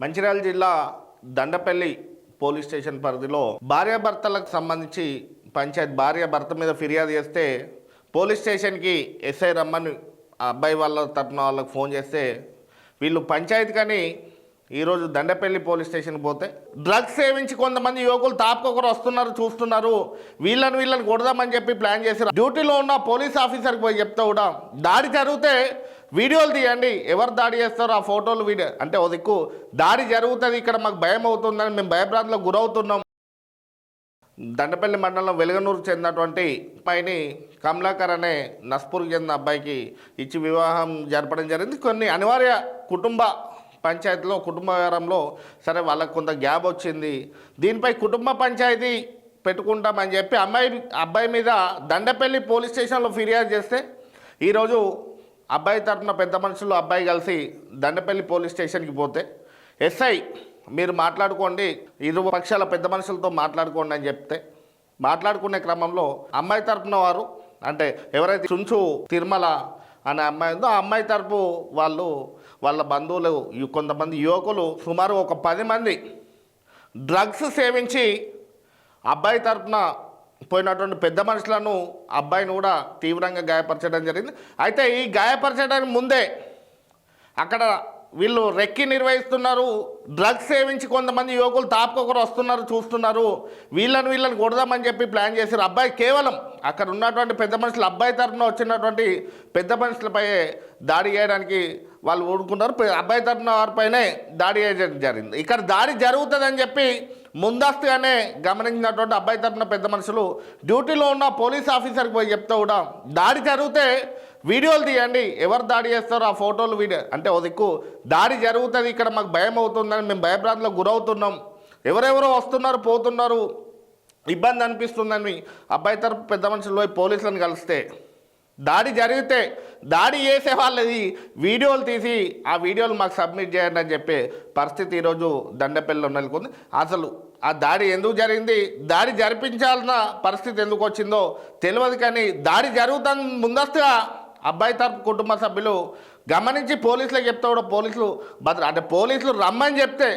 మంచిర్యాల జిల్లా Dandepalli police station పరిధిలో భార్యాభర్తలకు సంబంధించి పంచాయత్ భార్య భర్త మీద ఫిర్యాదు చేస్తే పోలీస్ స్టేషన్కి ఎస్ఐ రమ్మని ఆ అబ్బాయి వాళ్ళ తరపున వాళ్ళకి ఫోన్ చేస్తే వీళ్ళు పంచాయతీ కానీ ఈరోజు దండపల్లి పోలీస్ స్టేషన్కి పోతే డ్రగ్స్ సేవించి కొంతమంది యువకులు తాపుకొకరు వస్తున్నారు చూస్తున్నారు. వీళ్ళని వీళ్ళని కొడదామని చెప్పి ప్లాన్ చేశారు. డ్యూటీలో ఉన్న పోలీస్ ఆఫీసర్కి పోయి చెప్తే కూడా దాడి జరిగితే వీడియోలు తీయండి. ఎవరు దాడి చేస్తారో ఆ ఫోటోలు వీడియో అంటే ఓ దిక్కు దాడి జరుగుతుంది ఇక్కడ మాకు భయం అవుతుందని మేము భయభ్రాంతులకు గురవుతున్నాం. దండపల్లి మండలం వెలుగనూరు చెందినటువంటి అబ్బాయిని కమలాకర్ అనే నస్పూర్కి చెందిన అబ్బాయికి ఇచ్చి వివాహం జరపడం జరిగింది. కొన్ని అనివార్య కుటుంబ పంచాయతీలో కుటుంబ వ్యవహారంలో సరే వాళ్ళకు కొంత గ్యాప్ వచ్చింది. దీనిపై కుటుంబ పంచాయతీ పెట్టుకుంటామని చెప్పి అమ్మాయి అబ్బాయి మీద దండపల్లి పోలీస్ స్టేషన్లో ఫిర్యాదు చేస్తే ఈరోజు అబ్బాయి తరపున పెద్ద మనుషులు అబ్బాయి కలిసి దండపల్లి పోలీస్ స్టేషన్కి పోతే ఎస్ఐ మీరు మాట్లాడుకోండి ఇరు పక్షాల పెద్ద మనుషులతో మాట్లాడుకోండి అని చెప్తే మాట్లాడుకునే క్రమంలో అమ్మాయి తరపున వారు అంటే ఎవరైతే చుంచు తిరుమల అనే అమ్మాయి ఉందో ఆ అమ్మాయి తరపు వాళ్ళు వాళ్ళ బంధువులు కొంతమంది యువకులు సుమారు ఒక పది మంది డ్రగ్స్ సేవించి అబ్బాయి తరపున పోయినటువంటి పెద్ద మనుషులను అబ్బాయిని కూడా తీవ్రంగా గాయపరచడం జరిగింది. అయితే ఈ గాయపరచడానికి ముందే అక్కడ వీళ్ళు రెక్కి నిర్వహిస్తున్నారు డ్రగ్స్ సేవించి కొంతమంది యువకులు తాపుకొకరు వస్తున్నారు చూస్తున్నారు. వీళ్ళని వీళ్ళని కొడదామని చెప్పి ప్లాన్ చేశారు. అబ్బాయి కేవలం అక్కడ ఉన్నటువంటి పెద్ద మనుషులు అబ్బాయి తరఫున వచ్చినటువంటి పెద్ద మనుషులపై దాడి చేయడానికి వాళ్ళు ఊరుకున్నారు. అబ్బాయి తరఫున వారిపైనే దాడి చేయడం జరిగింది. ఇక్కడ దాడి జరుగుతుందని చెప్పి ముందస్తుగానే గమనించినటువంటి అబ్బాయి తరపున పెద్ద మనుషులు డ్యూటీలో ఉన్న పోలీస్ ఆఫీసర్కి పోయి చెప్తే కూడా దాడి జరిగితే వీడియోలు తీయండి. ఎవరు దాడి చేస్తారో ఆ ఫోటోలు వీడియో అంటే ఓ దిక్కు దాడి జరుగుతుంది. ఇక్కడ మాకు భయం అవుతుందని మేము భయభ్రాంతులకు గురవుతున్నాం. ఎవరెవరో వస్తున్నారు పోతున్నారు ఇబ్బంది అనిపిస్తుందని అబ్బాయి తరపు పెద్ద మనుషులు పోయి పోలీసులను కలిస్తే దాడి జరిగితే దాడి చేసే వాళ్ళది వీడియోలు తీసి ఆ వీడియోలు మాకు సబ్మిట్ చేయండి అని చెప్పే పరిస్థితి ఈరోజు దండపల్లిలో నెలకొంది. అసలు ఆ దాడి ఎందుకు జరిగింది? దాడి జరిపించాల్సిన పరిస్థితి ఎందుకు వచ్చిందో తెలియదు కానీ దాడి జరుగుతుంది ముందస్తుగా అబ్బాయి తరపు కుటుంబ సభ్యులు గమనించి పోలీసులకు చెప్తే కూడా పోలీసులు భద్ర అంటే పోలీసులు రమ్మని చెప్తే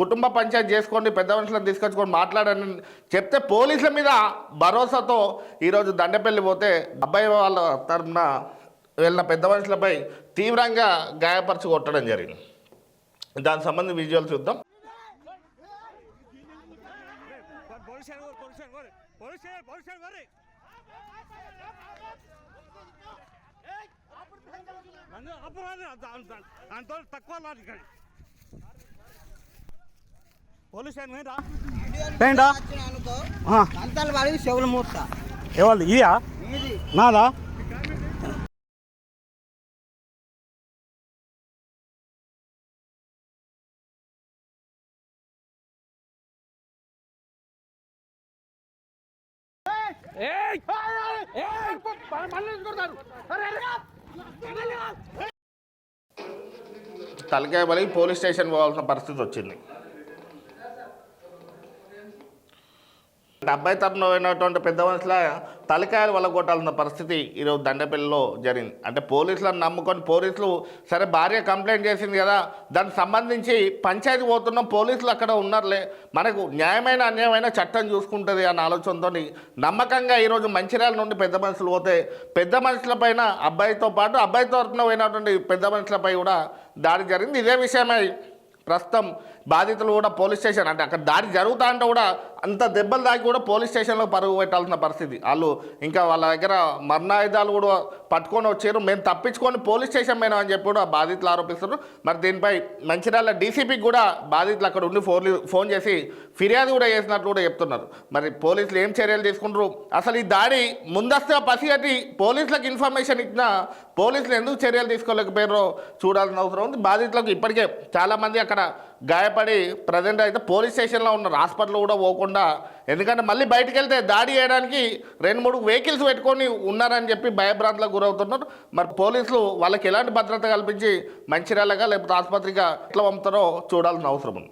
కుటుంబ పంచాయతీ చేసుకోండి పెద్ద మనుషులను తీసుకొచ్చుకొని మాట్లాడని చెప్తే పోలీసుల మీద భరోసాతో ఈరోజు దండపల్లి పోతే అబ్బాయి వాళ్ళ తరఫున వెళ్ళిన పెద్ద మనుషులపై తీవ్రంగా గాయపరచి కొట్టడం జరిగింది. దానికి సంబంధించి విజువల్ చూద్దాం police police police police police నన్ను అపరాధి అంత తక్కువ లాంటి ఇక్కడ పోలీస్ స్టేషన్ పోయిందా ఏంటా అంతాలు పడి చెవులు మూస్తా ఎవరు ఇయా నాదా? తలకాయ బలి పోలీస్ స్టేషన్ పోవాల్సిన పరిస్థితి వచ్చింది. డెబ్బై అబ్బాయి అయినటువంటి పోయినటువంటి పెద్ద మనుషుల తలకాయలు వలగొట్టాల్సిన పరిస్థితి ఈరోజు దండపల్లిలో జరిగింది. అంటే పోలీసులను నమ్ముకొని పోలీసులు సరే భార్య కంప్లైంట్ చేసింది కదా దానికి సంబంధించి పంచాయతీ పోతున్నాం పోలీసులు అక్కడ ఉన్నారులే మనకు న్యాయమైన అన్యాయమైన చట్టం చూసుకుంటుంది అన్న ఆలోచనతో నమ్మకంగా ఈరోజు మంచిర్యాల నుండి పెద్ద మనుషులు పోతే పెద్ద మనుషులపైన అబ్బాయితో పాటు అబ్బాయి తరఫున పోయినటువంటి పెద్ద మనుషులపై కూడా దాడి జరిగింది. ఇదే విషయమై ప్రస్తుతం బాధితులు కూడా పోలీస్ స్టేషన్ అంటే అక్కడ దాడి జరుగుతా అంటే కూడా అంత దెబ్బలు దాకి కూడా పోలీస్ స్టేషన్లో పరుగు పెట్టాల్సిన పరిస్థితి. వాళ్ళు ఇంకా వాళ్ళ దగ్గర మరణాయుధాలు కూడా పట్టుకొని వచ్చారు. మేము తప్పించుకొని పోలీస్ స్టేషన్ పోయినాం అని చెప్పి కూడా బాధితులు ఆరోపిస్తున్నారు. మరి దీనిపై మంచిర్యాల డీసీపీకి కూడా బాధితులు అక్కడ ఉండి ఫోన్ ఫోన్ చేసి ఫిర్యాదు కూడా చేసినట్లు కూడా చెప్తున్నారు. మరి పోలీసులు ఏం చర్యలు తీసుకుంటారు? అసలు ఈ దాడి ముందస్తుగా పసిగట్టి పోలీసులకు ఇన్ఫర్మేషన్ ఇచ్చిన పోలీసులు ఎందుకు చర్యలు తీసుకోలేకపోయారో చూడాల్సిన అవసరం ఉంది. బాధితులకు ఇప్పటికే చాలామంది అక్కడ గాయపడి ప్రజెంట్ అయితే పోలీస్ స్టేషన్లో ఉన్నారు హాస్పిటల్ కూడా పోకుండా ఎందుకంటే మళ్ళీ బయటికి వెళ్తే దాడి చేయడానికి రెండు మూడు వెహికల్స్ పెట్టుకొని ఉన్నారని చెప్పి భయభ్రాంతులకు గురవుతున్నారు. మరి పోలీసులు వాళ్ళకి ఎలాంటి భద్రత కల్పించి మంచిర్యాలగా లేకపోతే ఆసుపత్రిగా ఎట్లా పంపుతారో చూడాల్సిన అవసరం ఉంది.